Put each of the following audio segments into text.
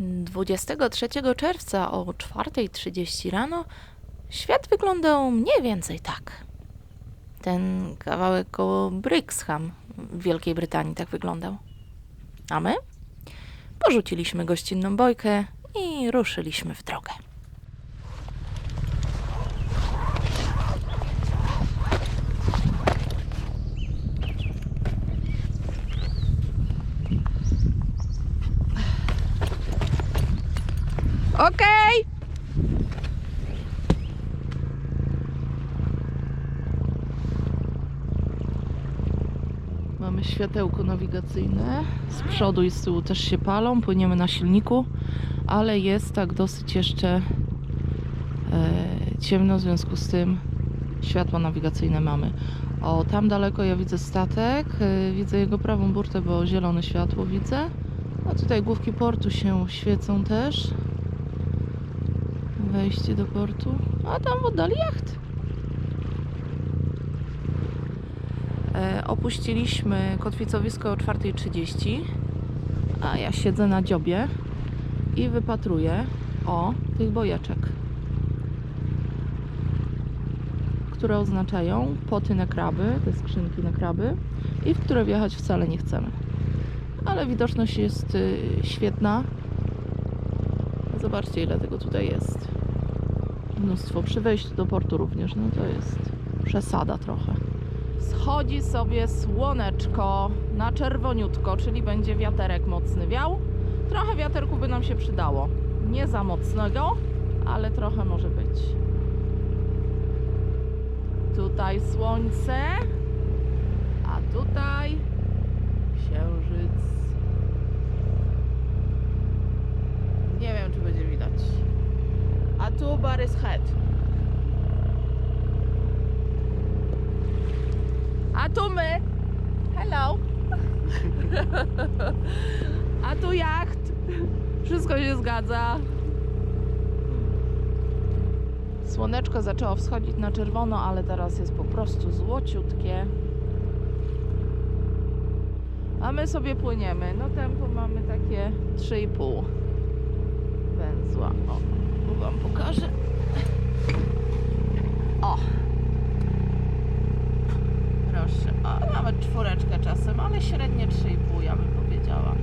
23 czerwca o 4.30 rano świat wyglądał mniej więcej tak. Ten kawałek koło Brixham w Wielkiej Brytanii tak wyglądał. A my porzuciliśmy gościnną bojkę i ruszyliśmy w drogę. Okej! Mamy światełko nawigacyjne. Z przodu i z tyłu też się palą. Płyniemy na silniku, ale jest tak dosyć jeszcze e, ciemno, w związku z tym światła nawigacyjne mamy. O, tam daleko ja widzę statek. E, widzę jego prawą burtę, bo zielone światło widzę. A tutaj główki portu się świecą też. Wejście do portu. A tam w oddali jacht. E, opuściliśmy kotwicowisko o 4.30, a ja siedzę na dziobie i wypatruję o tych bojeczek, które oznaczają poty na kraby, te skrzynki na kraby i w które wjechać wcale nie chcemy. Ale widoczność jest y, świetna. Zobaczcie ile tego tutaj jest. Mnóstwo. Przy wejściu do portu również, no to jest przesada trochę. Schodzi sobie słoneczko na czerwoniutko, czyli będzie wiaterek mocny wiał. Trochę wiaterku by nam się przydało. Nie za mocnego, ale trochę może być. Tutaj słońce, a tutaj księżyc. Nie wiem, czy będzie widać. A tu Barry's Head. A tu my. Hello. A tu jacht. Wszystko się zgadza. Słoneczko zaczęło wschodzić na czerwono, ale teraz jest po prostu złociutkie. A my sobie płyniemy. No tempo mamy takie 3,5 węzła. O, tu wam pokażę. O. Proszę. O, nawet czwóreczkę czasem, ale średnie 3,5 ja bym powiedziała.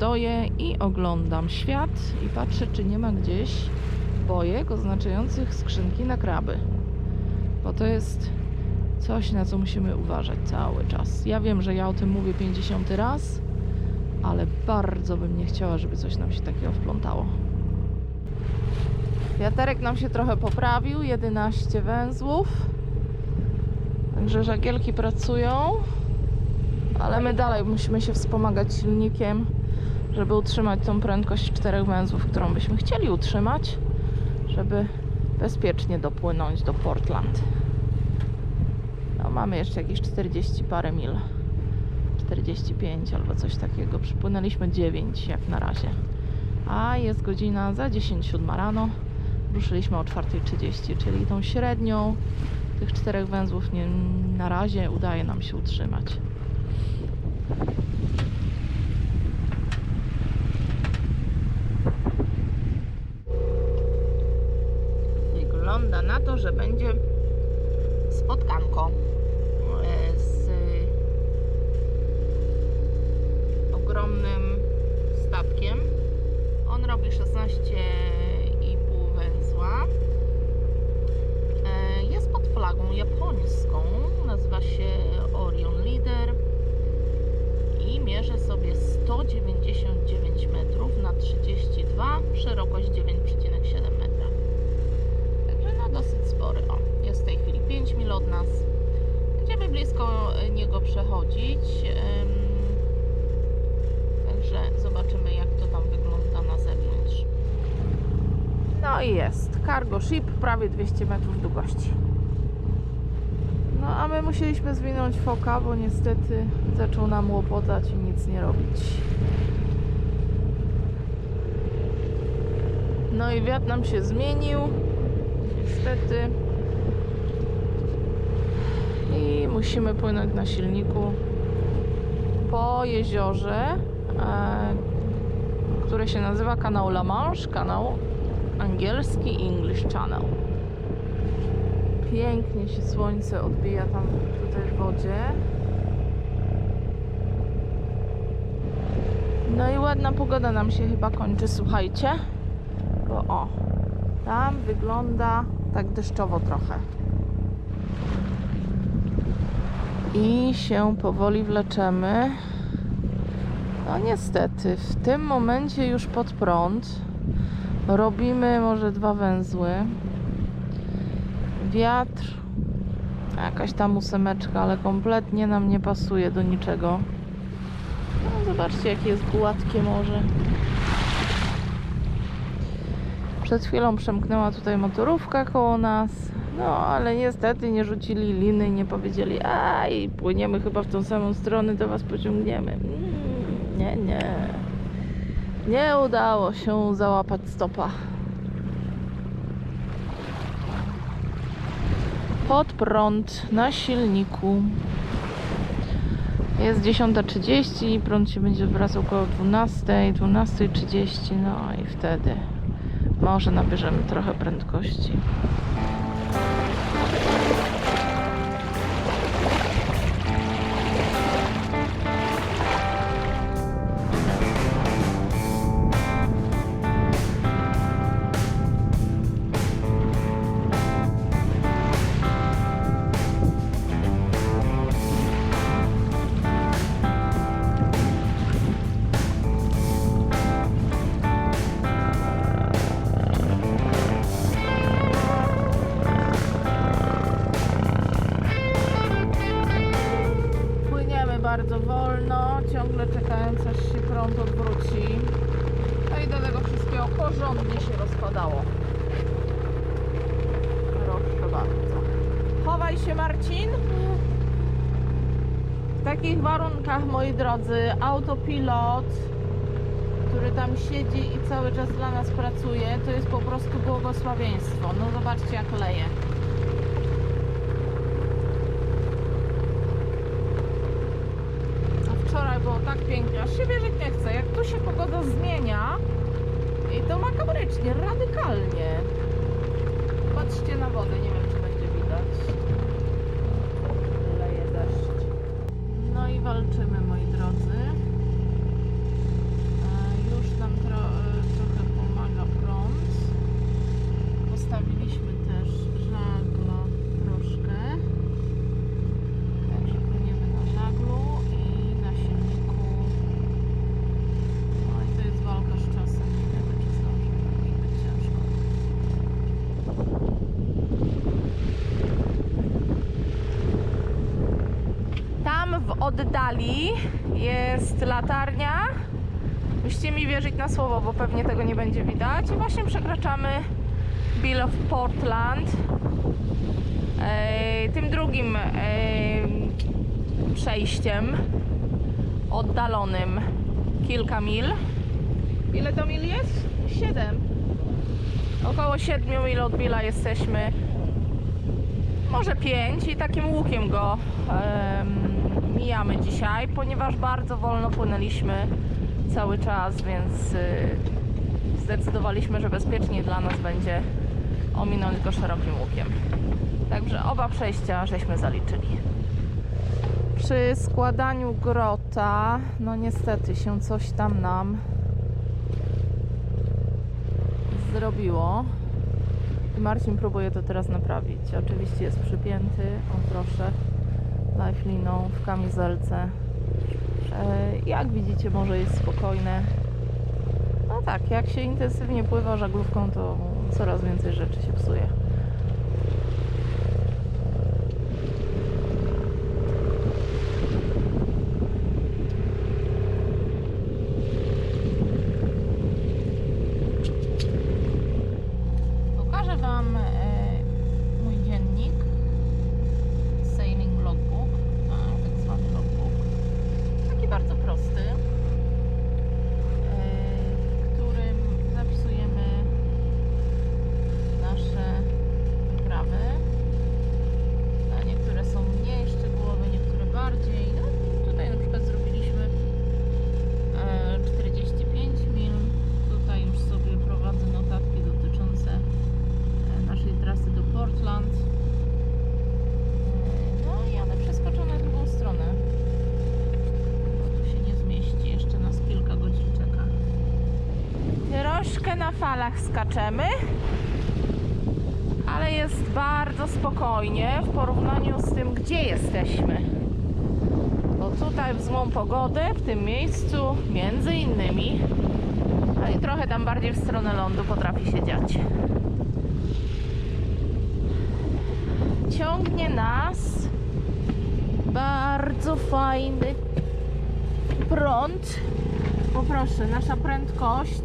Stoję i oglądam świat i patrzę, czy nie ma gdzieś bojek oznaczających skrzynki na kraby. Bo to jest coś, na co musimy uważać cały czas. Ja wiem, że ja o tym mówię 50 raz, ale bardzo bym nie chciała, żeby coś nam się takiego wplątało. Wiaterek nam się trochę poprawił, 11 węzłów. Także żagielki pracują, ale my dalej musimy się wspomagać silnikiem, żeby utrzymać tą prędkość czterech węzłów, którą byśmy chcieli utrzymać, żeby bezpiecznie dopłynąć do Portland. No, mamy jeszcze jakieś 40 parę mil. 45 albo coś takiego. Przypłynęliśmy 9 jak na razie. A jest godzina za 10.07 rano. Ruszyliśmy o 4.30, czyli tą średnią tych czterech węzłów nie, na razie udaje nam się utrzymać. Wygląda na to, że będzie spotkanko e, z ogromnym statkiem. On robi 16,5 węzła. E, Jest pod flagą japońską. Nazywa się Orion Leader i mierzy sobie 199 metrów na 32, szerokość 9,7 metra. Także no spory. O, jest w tej chwili 5 mil od nas. Będziemy blisko niego przechodzić. Także zobaczymy jak to tam wygląda na zewnątrz. No i jest. Cargo ship, prawie 200 metrów długości. No a my musieliśmy zwinąć foka, bo niestety zaczął nam łopotać i nic nie robić. No i wiatr nam się zmienił. Niestety. I musimy płynąć na silniku po jeziorze, e, które się nazywa kanał La Manche, kanał angielski English Channel. Pięknie się słońce odbija tam tutaj w wodzie. No i ładna pogoda nam się chyba kończy, słuchajcie. Bo o, tam wygląda tak deszczowo trochę. I się powoli wleczemy. No niestety, w tym momencie już pod prąd. Robimy może dwa węzły. Wiatr. Jakaś tam ósemeczka, ale kompletnie nam nie pasuje do niczego. No, zobaczcie, jakie jest gładkie morze. Przed chwilą przemknęła tutaj motorówka koło nas. No, ale niestety nie rzucili liny, nie powiedzieli, a i płyniemy chyba w tą samą stronę, do was pociągniemy. Mm, nie, nie. Nie udało się załapać stopa. Pod prąd na silniku. Jest 10.30, prąd się będzie wracał około 12, 12.30, no i wtedy może nabierzemy trochę prędkości. Czekając aż się prąd odwróci. No i do tego wszystkiego porządnie się rozpadało. Proszę bardzo. Chowaj się Marcin. W takich warunkach, moi drodzy, autopilot, który tam siedzi i cały czas dla nas pracuje, to jest po prostu błogosławieństwo. No zobaczcie jak leje. Tak pięknie, aż się wierzyć nie chce. Jak tu się pogoda zmienia, i to makabrycznie, radykalnie. Patrzcie na wodę, nie wiem czy będzie widać. Leje deszcz. No i walczymy, moi drodzy. A Już nam tro, trochę pomaga prąd. Postawiliśmy też żagla troszkę. Także płyniemy na żaglu i na silniku. No i to jest walka z czasem. Nie wiemy, czy zdążymy. I będzie ciężko. Tam w oddali jest latarnia. Musicie mi wierzyć na słowo, bo pewnie tego nie będzie widać. I właśnie przekraczamy Bill of Portland. Ej, tym drugim ej, przejściem oddalonym kilka mil. Ile to mil jest? Siedem. Około 7 mil od Billa jesteśmy. Może 5 i takim łukiem go em, mijamy dzisiaj, ponieważ bardzo wolno płynęliśmy cały czas, więc y, zdecydowaliśmy, że bezpieczniej dla nas będzie ominąć go szerokim łukiem. Także oba przejścia żeśmy zaliczyli. Przy składaniu grota, no niestety się coś tam nam zrobiło. I Marcin próbuje to teraz naprawić. Oczywiście jest przypięty, o proszę, lifeliną w kamizelce. E, Jak widzicie, morze jest spokojne. No tak, jak się intensywnie pływa żaglówką, to coraz więcej rzeczy się psuje. Falach skaczemy, ale jest bardzo spokojnie w porównaniu z tym, gdzie jesteśmy. Bo tutaj w złą pogodę, w tym miejscu, między innymi, no i trochę tam bardziej w stronę lądu potrafi się dziać. Ciągnie nas bardzo fajny prąd. Poproszę, nasza prędkość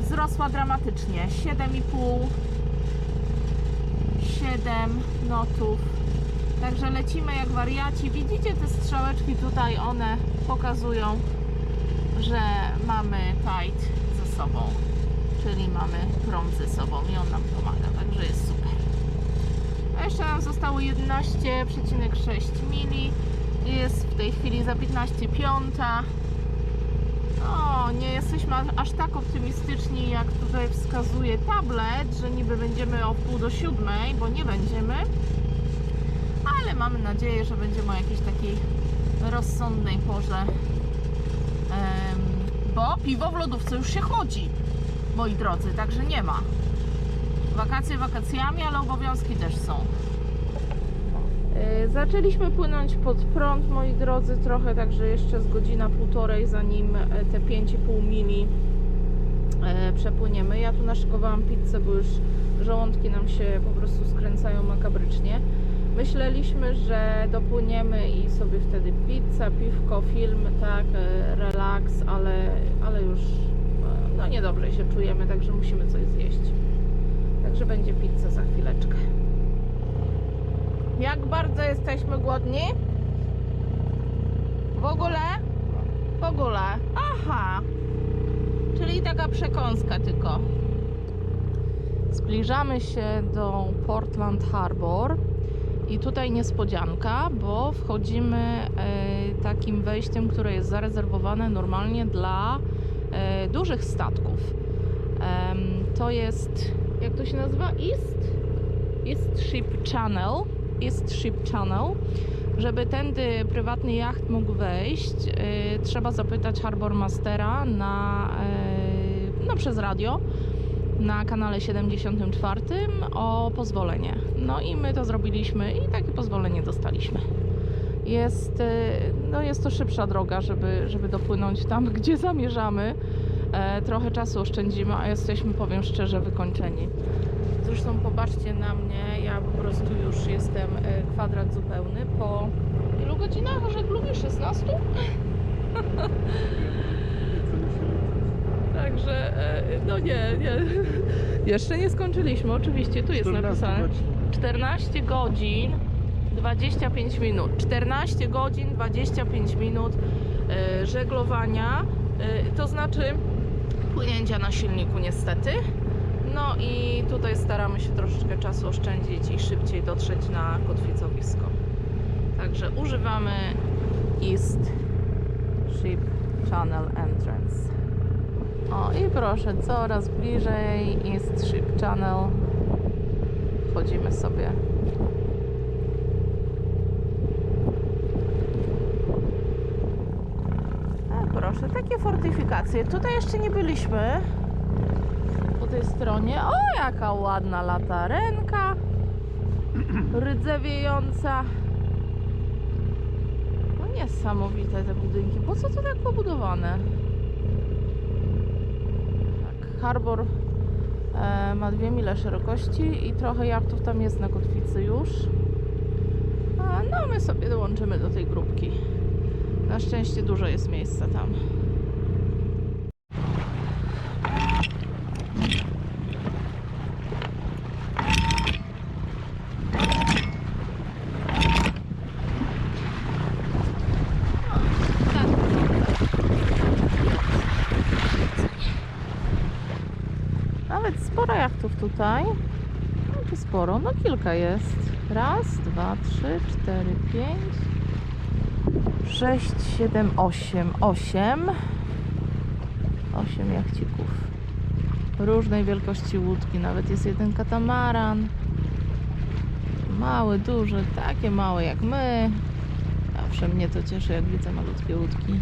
wzrosła dramatycznie. 7,5 7 notów. Także lecimy jak wariaci. Widzicie te strzałeczki tutaj, one pokazują, że mamy tide ze sobą. Czyli mamy prąd ze sobą i on nam pomaga, także jest super. A jeszcze nam zostało 11,6 mili. Jest w tej chwili za 15 piąta. No, nie jesteśmy aż tak optymistyczni, jak tutaj wskazuje tablet, że niby będziemy o pół do siódmej, bo nie będziemy. Ale mamy nadzieję, że będziemy o jakiejś takiej rozsądnej porze. Bo piwo w lodówce już się chodzi, moi drodzy, także nie ma. Wakacje wakacjami, ale obowiązki też są. E, Zaczęliśmy płynąć pod prąd, moi drodzy, trochę, także jeszcze z godzina, półtorej, zanim e, te 5,5 mili e, przepłyniemy. Ja tu naszykowałam pizzę, bo już żołądki nam się po prostu skręcają makabrycznie. Myśleliśmy, że dopłyniemy i sobie wtedy pizza, piwko, film, tak, relaks, ale, ale już no niedobrze się czujemy, także musimy coś zjeść. Także będzie pizza za chwileczkę. Jak bardzo jesteśmy głodni? W ogóle? W ogóle. Aha. Czyli taka przekąska tylko. Zbliżamy się do Portland Harbor. I tutaj niespodzianka, bo wchodzimy e, takim wejściem, które jest zarezerwowane normalnie dla e, dużych statków. To jest, jak to się nazywa? East? East Ship Channel. East Ship Channel. Żeby tędy prywatny jacht mógł wejść, e, trzeba zapytać Harbor Mastera na, e, no, przez radio na kanale 74 o pozwolenie. No i my to zrobiliśmy i takie pozwolenie dostaliśmy. Jest, e, no jest to szybsza droga, żeby, żeby dopłynąć tam, gdzie zamierzamy. E, trochę czasu oszczędzimy, a jesteśmy, powiem szczerze, wykończeni. Zresztą popatrzcie na mnie, ja po prostu już jestem e, kwadrat zupełny po ilu godzinach żeglugi? 16? Także, e, no nie, nie. Jeszcze nie skończyliśmy, oczywiście, tu jest napisane. 14 godzin 25 minut. 14 godzin 25 minut e, żeglowania, to znaczy płynięcia na silniku niestety. No i tutaj staramy się troszeczkę czasu oszczędzić i szybciej dotrzeć na kotwicowisko. Także używamy East Ship Channel Entrance. O i proszę, coraz bliżej East Ship Channel. Wchodzimy sobie. A proszę, takie fortyfikacje. Tutaj jeszcze nie byliśmy. Tej stronie. O, jaka ładna latarenka. Rdzewiejąca. No niesamowite te budynki. Po co to tak pobudowane? Tak, harbor e, ma dwie mile szerokości i trochę jachtów tam jest na kotwicy już. A, no my sobie dołączymy do tej grupki. Na szczęście dużo jest miejsca tam. Nawet sporo jachtów tutaj. No sporo, no kilka jest. Raz, dwa, trzy, cztery, pięć, sześć, siedem, osiem. Osiem. Osiem jachcików. Różnej wielkości łódki. Nawet jest jeden katamaran. Mały, duży, takie małe jak my. Zawsze mnie to cieszy, jak widzę malutkie łódki.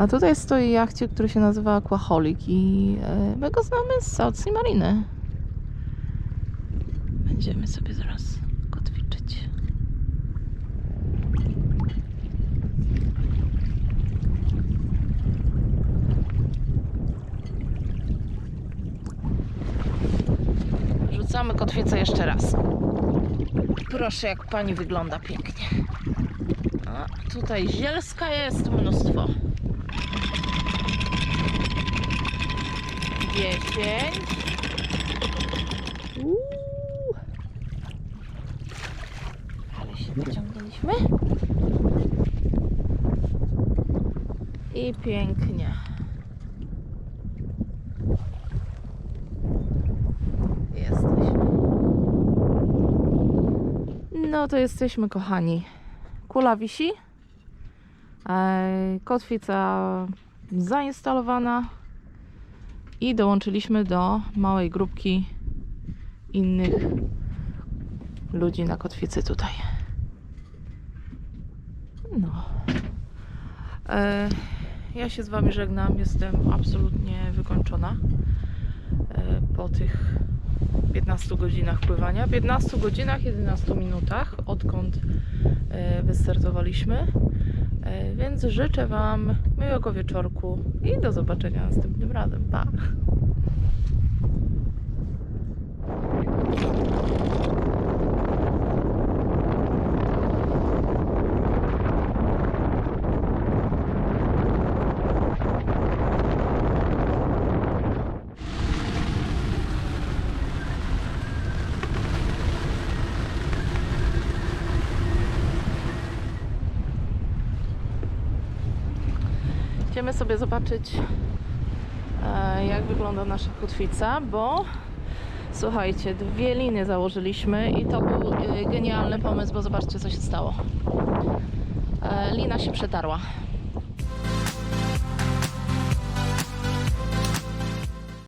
A tutaj stoi jachcie, który się nazywa Aquaholic i e, my go znamy z South Sea Mariny. Będziemy sobie zaraz kotwiczyć. Rzucamy kotwicę jeszcze raz. Proszę, jak pani wygląda pięknie. A tutaj zielska jest mnóstwo. Dziesięć. Uuu. Ale się naciągnęliśmy. I pięknie. Jesteśmy. No to jesteśmy, kochani. Kula wisi. Kotwica zainstalowana. I dołączyliśmy do małej grupki innych ludzi na kotwicy tutaj. No. E, Ja się z Wami żegnam. Jestem absolutnie wykończona e, po tych 15 godzinach pływania. 15 godzinach, 11 minutach, odkąd e, wystartowaliśmy. E, Więc życzę Wam miłego wieczorku i do zobaczenia następnym razem. Pa! Idziemy sobie zobaczyć, e, jak wygląda nasza kotwica, bo słuchajcie, dwie liny założyliśmy i to był e, genialny pomysł, bo zobaczcie, co się stało. E, Lina się przetarła.